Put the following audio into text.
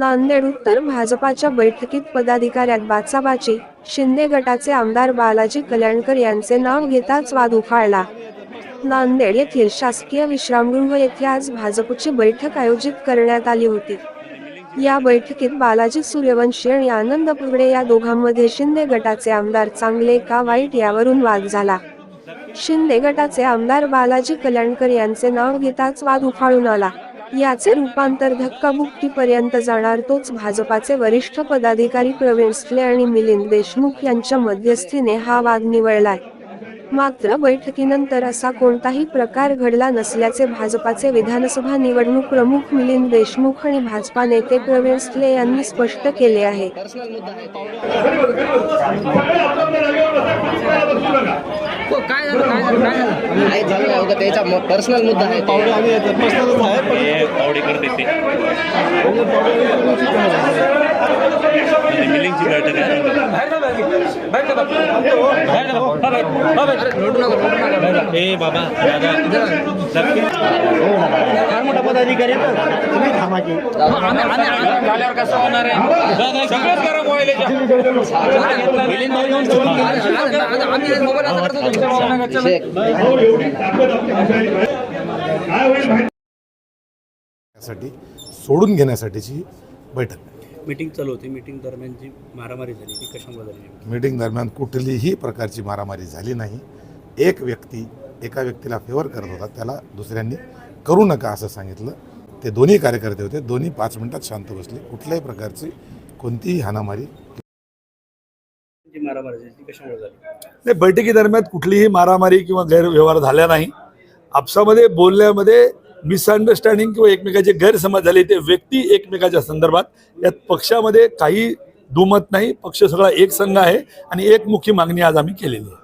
नांदेड उत्तर भाजपाच्या बैठकीत पदाधिकाऱ्यात बाचाबाची शिंदे गटाचे आमदार बालाजी कल्याणकर यांचे नाव घेताच वाद उफाळला. नांदेड येथील शासकीय विश्रामगृह येथे आज भाजपची बैठक आयोजित करण्यात आली होती. या बैठकीत बालाजी सूर्यवंशी आणि आनंद पुगडे या दोघांमध्ये शिंदे गटाचे आमदार चांगले का वाईट यावरून वाद झाला. शिंदे गटाचे आमदार बालाजी कल्याणकर यांचे नाव घेताच वाद उफाळून आला. याचे रूपांतर धक्काबुक्कीपर्यंत जाणार तोच भाजपाचे वरिष्ठ पदाधिकारी प्रवीण स्ले आणि मिलिंद देशमुख यांच्या मध्यस्थीने हा वाद निवळलाय. मात्र बैठकीनंतर असा कोणताही प्रकार घडला नसल्याचे भाजपाचे विधानसभा निवडणूक प्रमुख मिलिंद देशमुख आणि भाजपा नेते प्रवीण स्ले यांनी स्पष्ट केले आहे. काय झालं काय झालं काय झालं? नाही झालं नाही होतं त्याचा पर्सनल मुद्दा आहे पावडे आणि पर्सनलच आहे पण हे पावडे करते ते. म्हणजे मिलिंगची बैठक आहे ए बाबा दादा फार मोठा पदाधिकारी आहे तुम्ही थांबा की झाल्यावर कसं होणार आहे सगळंच गरम व्हायला साठी सोडून घेण्यासाठीची बैठक. मीटिंग चालू होती. मीटिंग दरम्यान जी मारामारी झाली ती कशामुळे झाली नेमकी? मीटिंग दरम्यान कुठलीही प्रकारची मारामारी झाली नाही. एक व्यक्ती एका व्यक्तीला फेवर करत होता. त्याला दुसऱ्यांनी करू नका असं सांगितलं. ते दोन्ही कार्यकर्ते होते. दोन्ही पाच मिनिटात शांत बसले. कुठल्याही प्रकारची कोणतीही हाणामारी जी मारामारी झाली ती कशामुळे झाली? नाही बैठकीदरम्यान कुठलीही मारामारी किंवा गैरव्यवहार झाला नाही. आपसामध्ये बोलण्यामध्ये मिसअंडरस्टँडिंग किंवा एकमेकाचे गैरसमज झाले ते व्यक्ती एकमेकाच्या संदर्भात यात पक्षामध्ये काही दुमत नाही. पक्ष सगळा एक संघ आहे आणि एकमुखी मागणी आज आम्ही केलेली आहे.